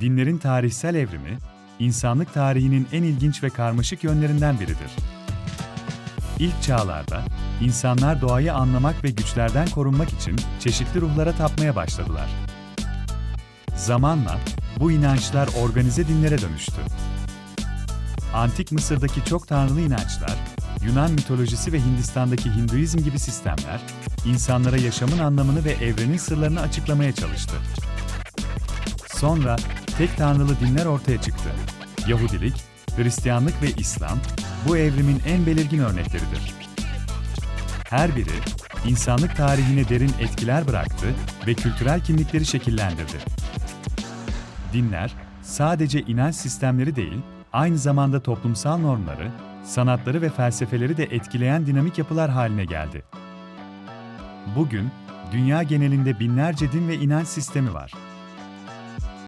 Dinlerin tarihsel evrimi, insanlık tarihinin en ilginç ve karmaşık yönlerinden biridir. İlk çağlarda, insanlar doğayı anlamak ve güçlerden korunmak için çeşitli ruhlara tapmaya başladılar. Zamanla, bu inançlar organize dinlere dönüştü. Antik Mısır'daki çok tanrılı inançlar, Yunan mitolojisi ve Hindistan'daki Hinduizm gibi sistemler, insanlara yaşamın anlamını ve evrenin sırlarını açıklamaya çalıştı. Sonra tek tanrılı dinler ortaya çıktı. Yahudilik, Hristiyanlık ve İslam bu evrimin en belirgin örnekleridir. Her biri insanlık tarihine derin etkiler bıraktı ve kültürel kimlikleri şekillendirdi. Dinler sadece inanç sistemleri değil, aynı zamanda toplumsal normları, sanatları ve felsefeleri de etkileyen dinamik yapılar haline geldi. Bugün dünya genelinde binlerce din ve inanç sistemi var.